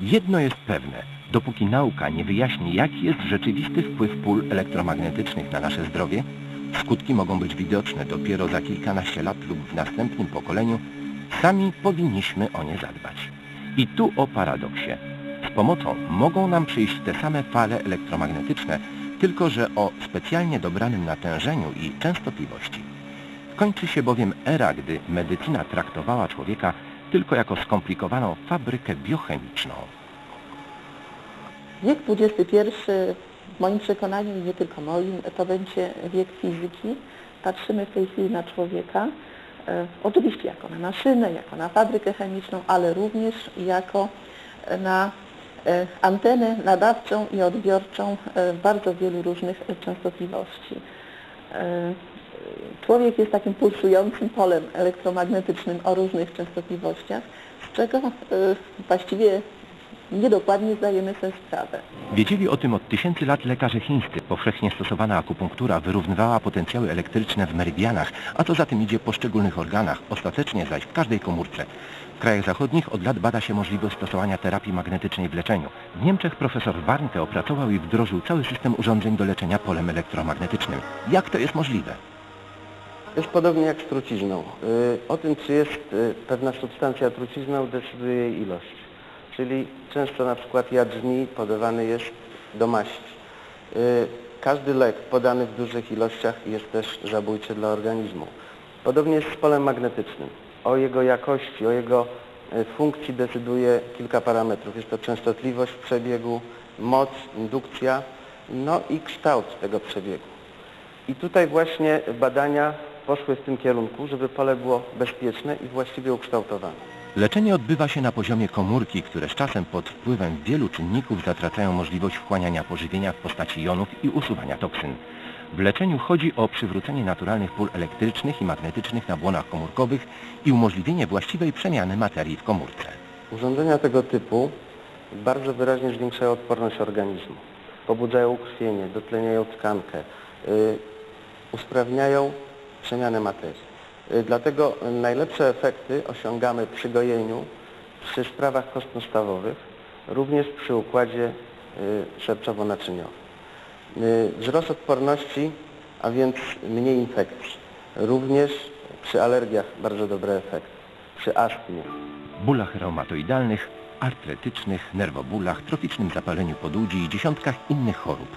Jedno jest pewne, dopóki nauka nie wyjaśni, jaki jest rzeczywisty wpływ pól elektromagnetycznych na nasze zdrowie, skutki mogą być widoczne dopiero za kilkanaście lat lub w następnym pokoleniu, sami powinniśmy o nie zadbać. I tu o paradoksie. Z pomocą mogą nam przyjść te same fale elektromagnetyczne, tylko że o specjalnie dobranym natężeniu i częstotliwości. Kończy się bowiem era, gdy medycyna traktowała człowieka tylko jako skomplikowaną fabrykę biochemiczną. Wiek XXI w moim przekonaniu i nie tylko moim to będzie wiek fizyki. Patrzymy w tej chwili na człowieka e, oczywiście jako na maszynę, jako na fabrykę chemiczną, ale również jako na e, antenę nadawczą i odbiorczą e, bardzo wielu różnych częstotliwości. E, Człowiek jest takim pulsującym polem elektromagnetycznym o różnych częstotliwościach, z czego e, właściwie niedokładnie zdajemy sobie sprawę. Wiedzieli o tym od tysięcy lat lekarze chińscy. Powszechnie stosowana akupunktura wyrównywała potencjały elektryczne w meridianach, a co za tym idzie poszczególnych organach, ostatecznie zaś w każdej komórce. W krajach zachodnich od lat bada się możliwość stosowania terapii magnetycznej w leczeniu. W Niemczech profesor Warnke opracował i wdrożył cały system urządzeń do leczenia polem elektromagnetycznym. Jak to jest możliwe? Jest podobnie jak z trucizną. Y, O tym, czy jest y, pewna substancja trucizną, decyduje jej ilość. Czyli często na przykład jad żmi podawany jest do maści. Y, Każdy lek podany w dużych ilościach jest też zabójczy dla organizmu. Podobnie jest z polem magnetycznym. O jego jakości, o jego y, funkcji decyduje kilka parametrów. Jest to częstotliwość przebiegu, moc, indukcja, no i kształt tego przebiegu. I tutaj właśnie badania poszły w tym kierunku, żeby pole było bezpieczne i właściwie ukształtowane. Leczenie odbywa się na poziomie komórki, które z czasem pod wpływem wielu czynników zatracają możliwość wchłaniania pożywienia w postaci jonów i usuwania toksyn. W leczeniu chodzi o przywrócenie naturalnych pól elektrycznych i magnetycznych na błonach komórkowych i umożliwienie właściwej przemiany materii w komórce. Urządzenia tego typu bardzo wyraźnie zwiększają odporność organizmu. Pobudzają ukrwienie, dotleniają tkankę, y, usprawniają przemianę materii. Y, Dlatego najlepsze efekty osiągamy przy gojeniu, przy sprawach kostnostawowych, również przy układzie y, szerczowo-naczyniowym. Y, Wzrost odporności, a więc mniej infekcji. Również przy alergiach bardzo dobry efekt. Przy astmie. bólach reumatoidalnych, artretycznych, nerwobólach, troficznym zapaleniu podłudzi i dziesiątkach innych chorób.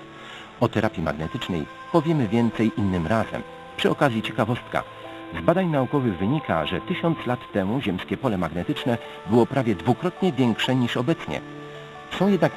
O terapii magnetycznej powiemy więcej innym razem. Przy okazji ciekawostka. Z badań naukowych wynika, że tysiąc lat temu ziemskie pole magnetyczne było prawie dwukrotnie większe niż obecnie. Są jednak